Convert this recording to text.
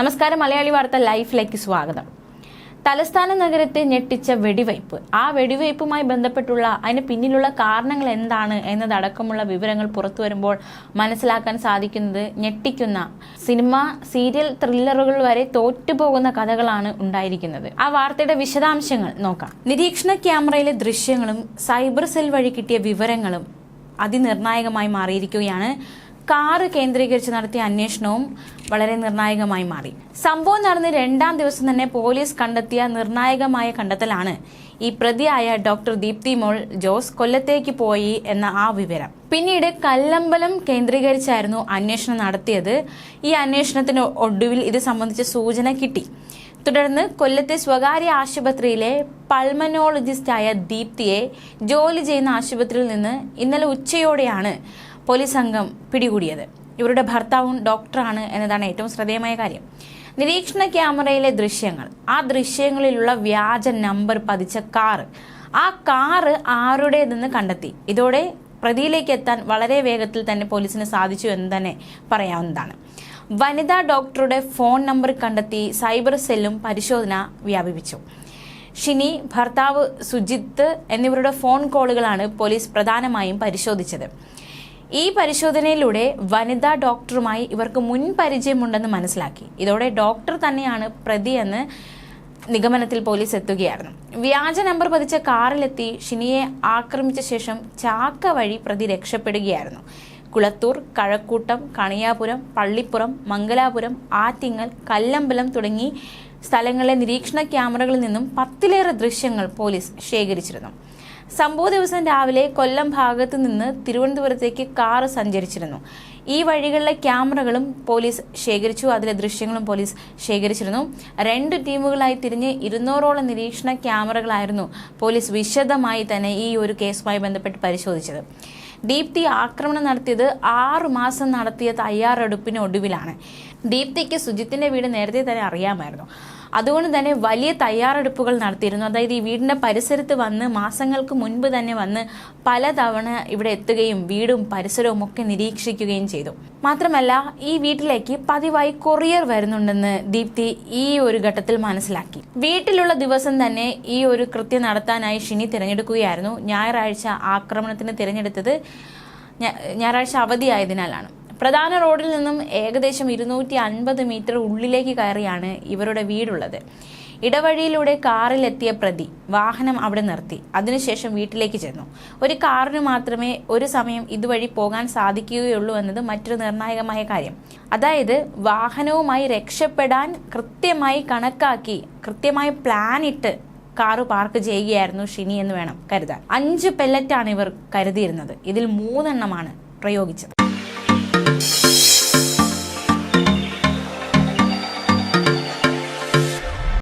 നമസ്കാരം മലയാളി വാർത്ത ലൈഫിലേക്ക് സ്വാഗതം. തലസ്ഥാന നഗരത്തെ ഞെട്ടിച്ച വെടിവയ്പ്. ആ വെടിവയ്പുമായി ബന്ധപ്പെട്ടുള്ള അതിന് പിന്നിലുള്ള കാരണങ്ങൾ എന്താണ് എന്നതടക്കമുള്ള വിവരങ്ങൾ പുറത്തു വരുമ്പോൾ മനസ്സിലാക്കാൻ സാധിക്കുന്നത് ഞെട്ടിക്കുന്ന സിനിമ സീരിയൽ ത്രില്ലറുകൾ വരെ തോറ്റുപോകുന്ന കഥകളാണ് ഉണ്ടായിരിക്കുന്നത്. ആ വാർത്തയുടെ വിശദാംശങ്ങൾ നോക്കാം. നിരീക്ഷണ ക്യാമറയിലെ ദൃശ്യങ്ങളും സൈബർ സെൽ വഴി കിട്ടിയ വിവരങ്ങളും അതിനിർണായകമായി മാറിയിരിക്കുകയാണ്. കാറ് കേന്ദ്രീകരിച്ച് നടത്തിയ അന്വേഷണവും വളരെ നിർണായകമായി മാറി. സംഭവം നടന്ന് രണ്ടാം ദിവസം തന്നെ പോലീസ് കണ്ടെത്തിയ നിർണായകമായ കണ്ടെത്തലാണ് ഈ പ്രതിയായ ഡോക്ടർ ദീപ്തി മോൾ ജോസ് കൊല്ലത്തേക്ക് പോയി എന്ന ആ വിവരം. പിന്നീട് കല്ലമ്പലം കേന്ദ്രീകരിച്ചായിരുന്നു അന്വേഷണം നടത്തിയത്. ഈ അന്വേഷണത്തിന് ഒടുവിൽ ഇത് സംബന്ധിച്ച സൂചന കിട്ടി. തുടർന്ന് കൊല്ലത്തെ സ്വകാര്യ ആശുപത്രിയിലെ പൾമനോളജിസ്റ്റായ ദീപ്തിയെ ജോലി ചെയ്യുന്ന ആശുപത്രിയിൽ നിന്ന് ഇന്നലെ ഉച്ചയോടെയാണ് പോലീസ് സംഘം പിടികൂടിയത്. ഇവരുടെ ഭർത്താവും ഡോക്ടറാണ് എന്നതാണ് ഏറ്റവും ശ്രദ്ധേയമായ കാര്യം. നിരീക്ഷണ ക്യാമറയിലെ ദൃശ്യങ്ങൾ. ആ ദൃശ്യങ്ങളിലുള്ള വ്യാജ നമ്പർ പതിച്ച കാർ ആ കാറ് ആരുടേതെന്ന് കണ്ടെത്തി. ഇതോടെ പ്രതിയിലേക്ക് എത്താൻ വളരെ വേഗത്തിൽ തന്നെ പോലീസിന് സാധിച്ചു എന്ന് തന്നെ പറയാവുന്നതാണ്. വനിതാ ഡോക്ടറുടെ ഫോൺ നമ്പർ കണ്ടെത്തി സൈബർ സെല്ലും പരിശോധന വ്യാപിപ്പിച്ചു. ഷിനി ഭർത്താവ് സുജിത്ത് എന്നിവരുടെ ഫോൺ കോളുകളാണ് പോലീസ് പ്രധാനമായും പരിശോധിച്ചത്. ഈ പരിശോധനയിലൂടെ വനിതാ ഡോക്ടറുമായി ഇവർക്ക് മുൻ പരിചയമുണ്ടെന്ന് മനസ്സിലാക്കി. ഇതോടെ ഡോക്ടർ തന്നെയാണ് പ്രതിയെന്ന് നിഗമനത്തിൽ പോലീസ് എത്തുകയായിരുന്നു. വ്യാജ നമ്പർ പതിച്ച കാറിലെത്തി ഷിനിയെ ആക്രമിച്ച ശേഷം ചാക്ക വഴി പ്രതി രക്ഷപ്പെടുകയായിരുന്നു. കുളത്തൂർ കഴക്കൂട്ടം കണിയാപുരം പള്ളിപ്പുറം മംഗലാപുരം ആറ്റിങ്ങൽ കല്ലമ്പലം തുടങ്ങി സ്ഥലങ്ങളിലെ നിരീക്ഷണ ക്യാമറകളിൽ നിന്നും പത്തിലേറെ ദൃശ്യങ്ങൾ പോലീസ് ശേഖരിച്ചിരുന്നു. സംഭവ ദിവസം രാവിലെ കൊല്ലം ഭാഗത്തു നിന്ന് തിരുവനന്തപുരത്തേക്ക് കാറ് സഞ്ചരിച്ചിരുന്നു. ഈ വഴികളിലെ ക്യാമറകളും പോലീസ് ശേഖരിച്ചു. അതിലെ ദൃശ്യങ്ങളും പോലീസ് ശേഖരിച്ചിരുന്നു. രണ്ട് ടീമുകളായി തിരിഞ്ഞ് ഇരുന്നൂറോളം നിരീക്ഷണ ക്യാമറകളായിരുന്നു പോലീസ് വിശദമായി തന്നെ ഈ ഒരു കേസുമായി ബന്ധപ്പെട്ട് പരിശോധിച്ചത്. ദീപ്തി ആക്രമണം നടത്തിയത് ആറു മാസം നടത്തിയ തയ്യാറെടുപ്പിന് ഒടുവിലാണ് ദീപ്തിക്ക് സുജിത്തിന്റെ വീട് നേരത്തെ തന്നെ അറിയാമായിരുന്നു. അതുകൊണ്ട് തന്നെ വലിയ തയ്യാറെടുപ്പുകൾ നടത്തിയിരുന്നു. അതായത് ഈ വീടിന്റെ പരിസരത്ത് വന്ന് മാസങ്ങൾക്ക് മുൻപ് തന്നെ വന്ന് പലതവണ ഇവിടെ എത്തുകയും വീടും പരിസരവും ഒക്കെ നിരീക്ഷിക്കുകയും ചെയ്തു. മാത്രമല്ല ഈ വീട്ടിലേക്ക് പതിവായി കൊറിയർ വരുന്നുണ്ടെന്ന് ദീപ്തി ഈ ഒരു ഘട്ടത്തിൽ മനസ്സിലാക്കി. വീട്ടിലുള്ള ദിവസം തന്നെ ഈ ഒരു കൃത്യം നടത്താനായി ഷിനി തിരഞ്ഞെടുക്കുകയായിരുന്നു. ഞായറാഴ്ച ആക്രമണത്തിന് തിരഞ്ഞെടുത്തത് ഞായറാഴ്ച അവധിയായതിനാലാണ്. പ്രധാന റോഡിൽ നിന്നും ഏകദേശം ഇരുന്നൂറ്റി അൻപത് മീറ്റർ ഉള്ളിലേക്ക് കയറിയാണ് ഇവരുടെ വീടുള്ളത്. ഇടവഴിയിലൂടെ കാറിലെത്തിയ പ്രതി വാഹനം അവിടെ നിർത്തി. അതിനുശേഷം വീട്ടിലേക്ക് ചെന്നു. ഒരു കാറിന് മാത്രമേ ഒരു സമയം ഇതുവഴി പോകാൻ സാധിക്കുകയുള്ളൂ എന്നത് മറ്റൊരു നിർണായകമായ കാര്യം. അതായത് വാഹനവുമായി രക്ഷപ്പെടാൻ കൃത്യമായി കണക്കാക്കി കൃത്യമായി പ്ലാൻ ഇട്ട് കാറ് പാർക്ക് ചെയ്യുകയായിരുന്നു ഷിനി എന്ന് വേണം കരുതാൻ. അഞ്ച് പെല്ലറ്റാണ് ഇവർ കരുതിയിരുന്നത്. ഇതിൽ മൂന്നെണ്ണമാണ് പ്രയോഗിച്ചത്.